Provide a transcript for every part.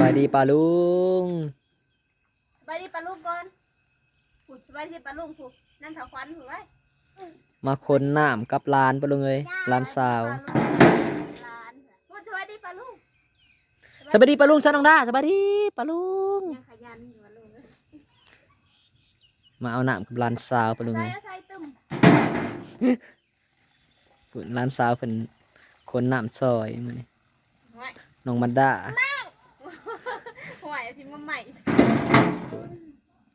บายดีปลาลุงสบายดีปลาลูกก่อนผูดสบายดีปลาลูกผูดนั่นถาควันผูดไว้มาคนน้ำกับหลานปลาลุงเอ้ยหลานสาวลานผูดสบายดีปลาลูกสบายดีปลาลุงซะน้องดาสบายดีปลาลุงยังขยันอยู่ปลาลูกมาเอาน้ำกับหลานสาวปลาลุงใส่เอ้ยเอาใส่ตึมพุ่นหลานสาวเพิ่นคนน้ำซอยมื้อนี้ห่วยน้องมันดาห่วย สิมาใหม่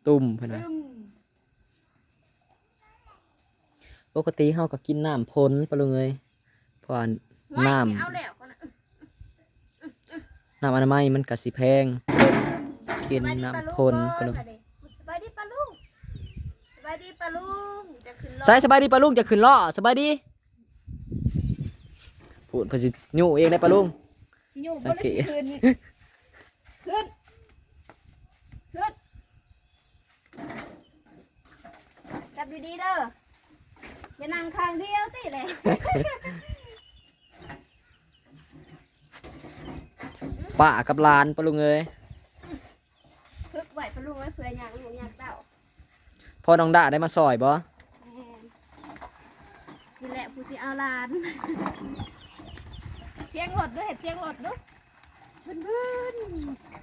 ตุ่มเพิ่นว่าตึมปกติเฮาก็กินน้ำพ้นปลาลุงเอ้ยเพราะว่าห่วยน้เอาแล้วก่อนนะำน้ำอนามัยมันก็สิแพงกินสบายดีน้ำปลาลูกพ้นปก่ลาลุงอนค่ะเด็กสบายดีปลาลูกสบายดีปลาลูกจะขึ้นรถใส่สบายดีปลาลุงจะขึ้นล้อสบายดีพูดเพนสิยู่เองได้ปลาลุงสิอยู่สับงนเกตสิขึ้นขึ้นขึ้น จับดีๆเด้ออย่านั่งข้างเดียวติเลยป้ากับหลานปลาลุงเอ้ยพึกไหวปลาลูกไว้เผื่ออยากลูกอยากเต้าพ่อน้องดาได้มาซอยบ่แม่นนี่แหละผู้สิเอาหลาน เชียงรถด้วยเห็ดเชียงรถด้วยเพื่อนเ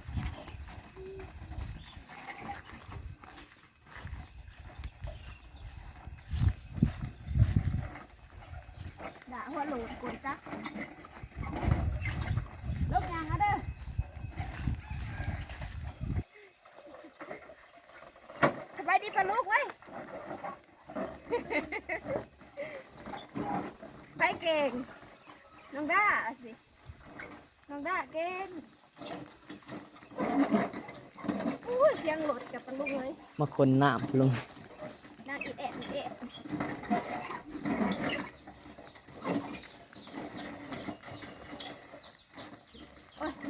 พื่อนด่าโหลดกวนจักลบยางอะเด้อสบายดีปะลูกไว้ไปเก่ง น้องด้าสิ น้องด้าเก่งอุ้ยเสียงหลดกับปะลุงเลย มาคนน้ำปลาลุงนางอีแอะอีแอะ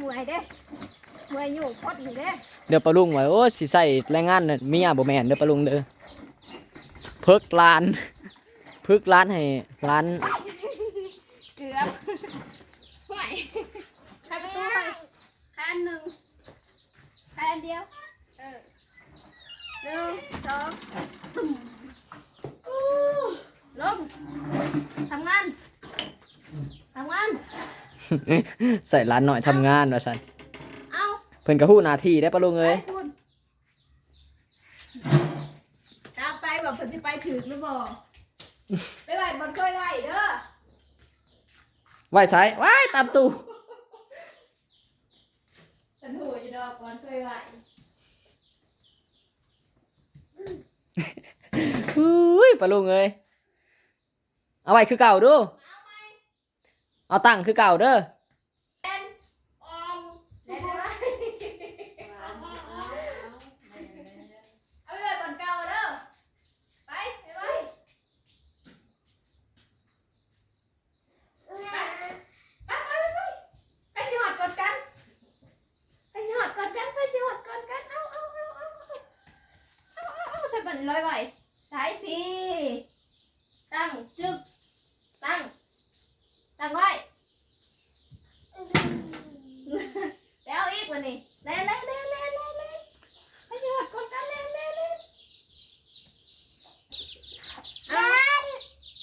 โอ้ยเมื่อยเด้เมื่อยอยู่พอดอยู่เด้เดี๋ยวปลาลุงไว้โอ้สิใส่แรงงานน่ะเมียบ่แม่นเด้อปลาลุงเด้อเพิกหลานพึกหลานให้หลานเกือบห่วยใครประตูให้ใครอันหนึ่งใครอันเดียวเออหนึ่งสองตึ้มอู้ลงทำงาน ทำงาน ใส่หลานหน่อยทำงานว่าซั่นเอาเพิ่นก็ฮู้หน้าที่ได้อปลาลุงไปเอ้ยคุณตามไปบอกเพิ่นสิไปถึงหรือบ่ไปไหวบนเคยไหวเด้อไว้ใช้ว้ายตามตู้ฉันหูอยู่ดอกก่อนเคยไหวอุ้ยปลาลุงเอ้ยเอาไว้คือเก่าดู เอาตั้งคือเก่าเด้อร้อยไหวสายพี่ เล่นเล่นเล่นเล่นเล่นเล่นไปจังหวัดกดกันเล่นเล่นเล่นเอา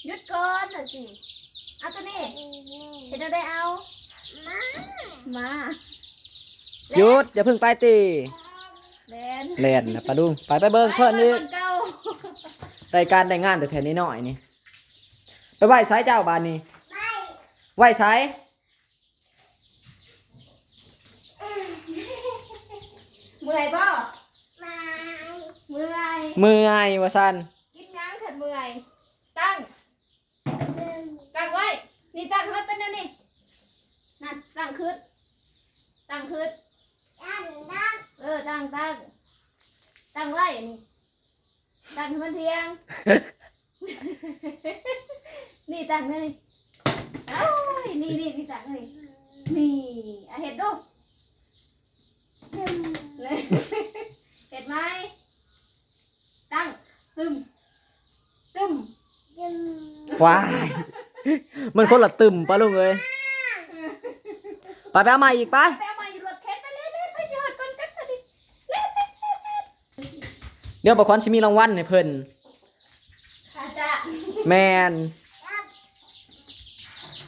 หยุดก่อนหน่อยสิเอาตัวนี้เห็นเราได้เอามามาหยุดอย่าเพิ่งไปตีเล่นเล่นนะปลาลุงไปไปเบิ่งเพิ่นนี่เก่ารายการได้งานแต่แถวนี้หน่อยนี่ไปไหว้สายเจ้าบานนี่ไหว้สาย เมื่อยป่ะเมื่อยเมื่อยว่าซั่นกินง้างเถิดเมื่อย ตั้ง ตั้งไว้ นี่ตั้งให้เป็นแนวนี่นั่นตั้งขึ้น ตั้งขึ้น เออ ตั้งตั้ง ตั้งไว้นี่ ตั้งให้มันเทียง นี่ตั้งเลยเอ้ยนี่นี่นี่ตั้งเลยนี่อะเห็ดดู เห็ดไหมตั้งตึมตึมว้ายมันคนละตึมปะลุงเอ้ยไปไปเอาม่อีกไปไเดี๋ยวประควันชิมีรางวัลให้เพิ่นแมน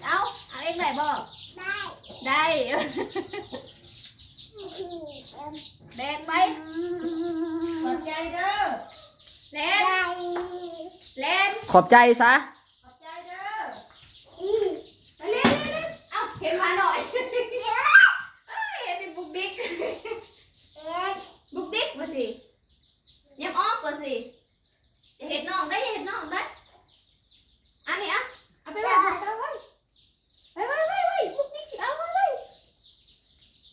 เอาเอาเองไหนบอกได้ได้ แดงไปขอบใจเด้อแลนแลนขอบใจซะขอบใจเด้อไปเล่นเล่นเอ้าเห็นมาหน่อยเอ้ยเห็นเป็นบุกดิกบุกดิกมาสิยังออกมาสิอย่าเห็นน้องได้อย่าเห็นน้องได้อันนี้อะเอาไปไว้เอาไปไว้ไปไว้ไว้ไว้บุกดิกสิเอาไว้ไว้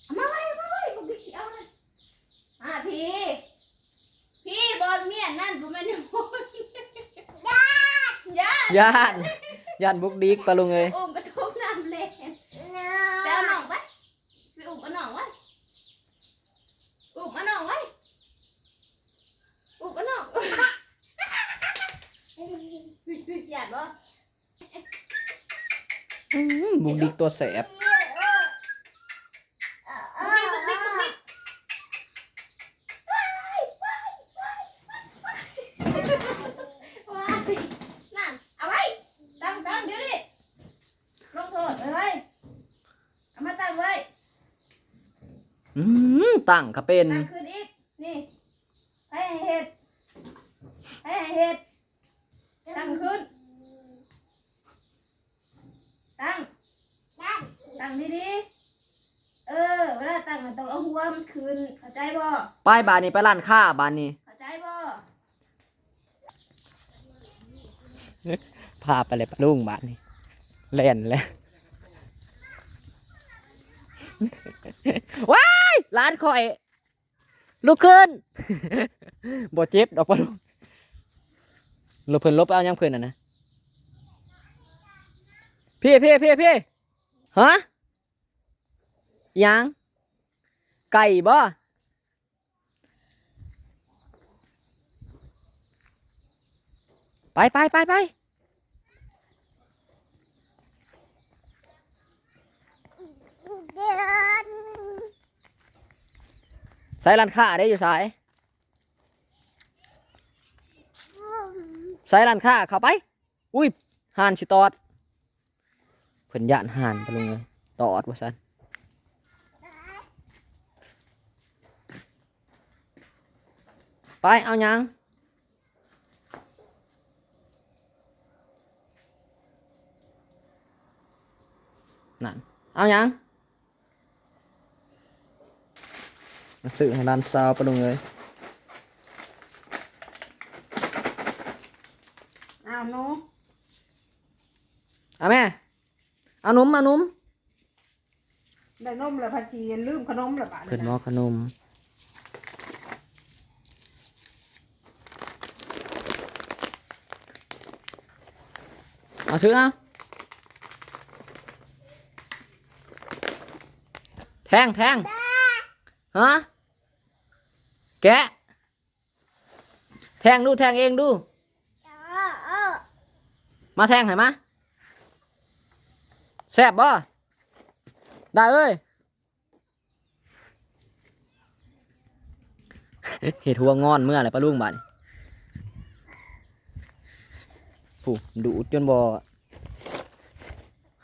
เอามาไว้มาไว้บุกดิกสิเอาเลยอะพี่ พี่บอลเมียนนั่นผมไม่ได้พูดญาติญาติ ย่านย่านบุกดิกปะลุงเอ้ยอุ้มกระทุ้งน้ำเลยไปเอาหน่องไปไปอุ้มเอาหน่องไว้อุ้มเอาหน่องไว้อุ้มเอาหน่องหยาดบ่อื้อบุกดิกตัวแสบ บุกดิกบุกดิกบุกดิกว้ายนั่นเอาไว้ตั้งตั้งเดี๋ยวดิลงโทษเอาไว้เอามาตั้งไว้ อืมตั้งก็เป็นตั้งขึ้นอีก นี่ให้เห็ดให้เห็ด ตั้งขึ้น ตั้งตั้งดีๆ เออ เวลาตั้งมันต้องเอาหัวมันคืน เข้าใจบ่ป้ายบานนี้ไปร้านค้าบานนี้เข้าใจบ่ พาไปเลยปะลุงบานนี้เล่นแล้ว ว้ายร้านคอย ลุกขึ้นบ่เจ็บดอกปะลุงลบเพิ่นลบไปเอายังเพิ่นอะนะ พี่พี่พี่พี่ฮะยังไก่บ่ไปไปไปไป ใส่ร้านค้าได้อยู่สายใส่ร้านค้าเข้าไป อุ้ยห่านสิตอดเพิ่นย่านห่านปะลุงเลยตอดว่าซั่นไปเอายังนั่นเอายัง มาซื้อให้ร้านซาวปะลุงเลยอ้าวหนูเอาแม่เอานุ่มเอานุ่มได้นมแล้วพัชีลืมขนมแล้วป่ะเพิ่นหมอขนมเอาซื้อเอาแทงแทงฮะ แกะ แทงดูแทงเองดู มาแทงให้มแซ่บบ่ได้เอ้ย เห็ดหัวงอนเมื่อไรปะลุงบานผู้ดูจนบ่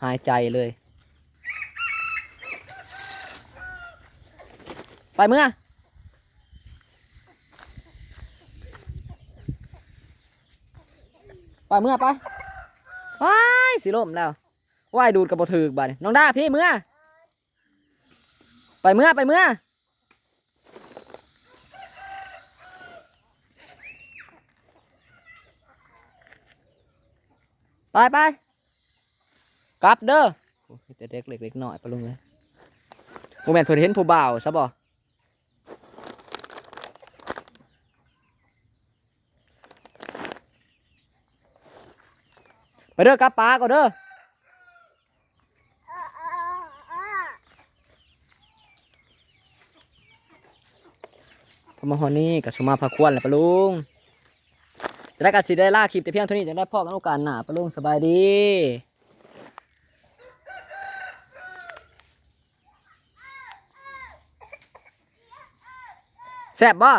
หายใจเลย ไปเมื่อ ไปเมื่อไปว้ายสิลมแล้วว่ายดูดกับบถือบาดนน้องด้าพี่เมื่อ ไปเมื่อไปเมื่อ ไปไปกลับเด้อแต่เด็กเล็กเล็กน้อยปะลุงเลยโมเมนต์เพิ่นเห็นผู้บ่าวซะบ่ ไปเด้อกลับป้าก่อนเด้อพอมาฮอนี่กับสมาพาควรแหละปะลุงจะได้กัสิได้ล่าคลิปแต่เพียงเท่านี้จะได้พ่อกันโอกาสหนาปะลุงสบายดีแซ่บบ่